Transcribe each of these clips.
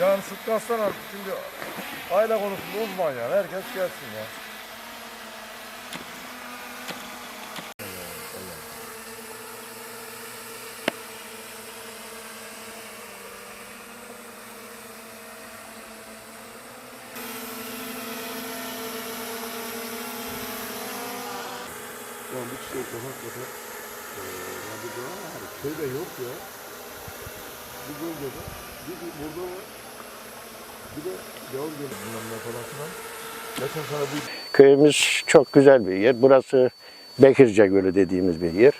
Aslan artık şimdi aile konusunda uzman yani. Herkes gelsin ya. Yani bu çiçek de hakikaten eee ya bir doğa var. Köyde yok ya. Bu bölgede bir, bir burada var. Bir de bilmem ne falan filan. Geçen sene bu Köyümüz çok güzel bir yer. Burası Bekirce Gölü dediğimiz bir yer.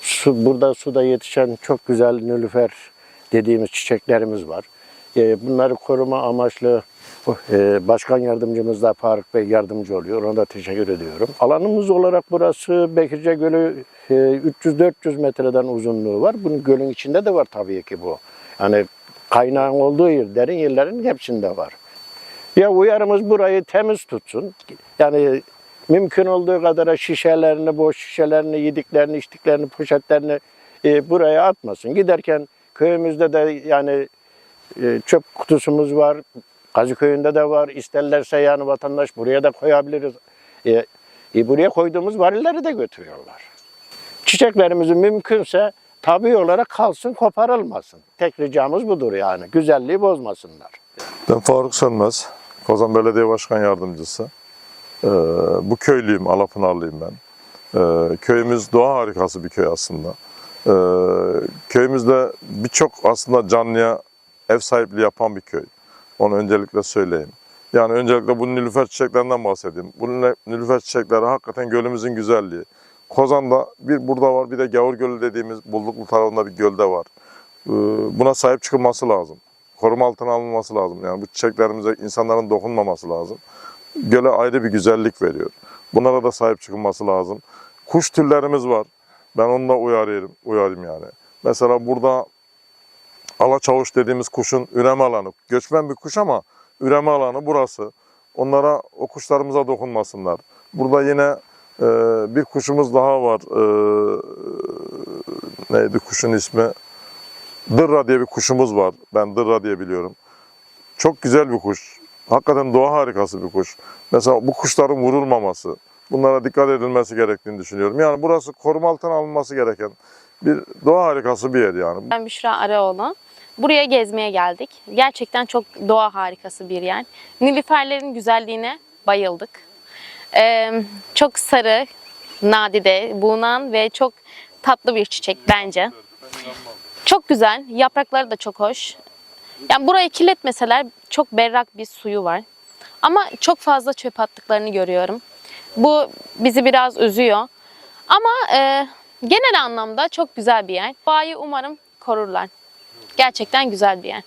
Su, burada suda yetişen çok güzel nülüfer dediğimiz çiçeklerimiz var. Ee, bunları koruma amaçlı e, başkan yardımcımız da Faruk Bey yardımcı oluyor. Ona da teşekkür ediyorum. Alanımız olarak burası Bekirce Gölü e, 300-400 metreden uzunluğu var. Bunun gölün içinde de var tabii ki bu. Yani kaynağın olduğu yer, derin yerlerin hepsinde var. Ya uyarımız burayı temiz tutsun. Yani mümkün olduğu kadar şişelerini, boş şişelerini, yediklerini, içtiklerini, poşetlerini e, buraya atmasın. Giderken köyümüzde de yani e, çöp kutusumuz var. Kazıköy'ünde de var. İsterlerse yani vatandaş buraya da koyabiliriz. E, e, buraya koyduğumuz varilleri de götürüyorlar. Çiçeklerimizi mümkünse tabi olarak kalsın, koparılmasın. Tek ricamız budur yani. Güzelliği bozmasınlar. Ben Faruk Sönmez, Kozan Belediye Başkan Yardımcısı. Ee, bu köylüyüm, Alapınarlıyım ben. Ee, köyümüz doğa harikası bir köy aslında. Ee, köyümüzde birçok aslında canlıya ev sahipliği yapan bir köy. Onu öncelikle söyleyeyim. Yani öncelikle bu nilüfer çiçeklerinden bahsedeyim. Bu nilü- nilüfer çiçekleri hakikaten gölümüzün güzelliği. Kozan'da bir burada var, bir de Gavur Gölü dediğimiz Bulluklu tarafında bir gölde var. Ee, buna sahip çıkılması lazım koruma altına alınması lazım. Yani bu çiçeklerimize insanların dokunmaması lazım. Göle ayrı bir güzellik veriyor. Bunlara da sahip çıkılması lazım. Kuş türlerimiz var. Ben onu da uyarıyorum, uyarayım yani. Mesela burada alaçavuş dediğimiz kuşun üreme alanı. Göçmen bir kuş ama üreme alanı burası. Onlara, o kuşlarımıza dokunmasınlar. Burada yine e, bir kuşumuz daha var. E, neydi kuşun ismi? Dırra diye bir kuşumuz var. Ben Dırra diye biliyorum. Çok güzel bir kuş. Hakikaten doğa harikası bir kuş. Mesela bu kuşların vurulmaması, bunlara dikkat edilmesi gerektiğini düşünüyorum. Yani burası koruma altına alınması gereken bir doğa harikası bir yer yani. Ben Büşra Araoğlu. Buraya gezmeye geldik. Gerçekten çok doğa harikası bir yer. Nilüferlerin güzelliğine bayıldık. Çok sarı, nadide, bulunan ve çok tatlı bir çiçek bence. Çok güzel. Yaprakları da çok hoş. Yani burayı kirletmeseler çok berrak bir suyu var. Ama çok fazla çöp attıklarını görüyorum. Bu bizi biraz üzüyor. Ama e, genel anlamda çok güzel bir yer. Doğayı umarım korurlar. Gerçekten güzel bir yer.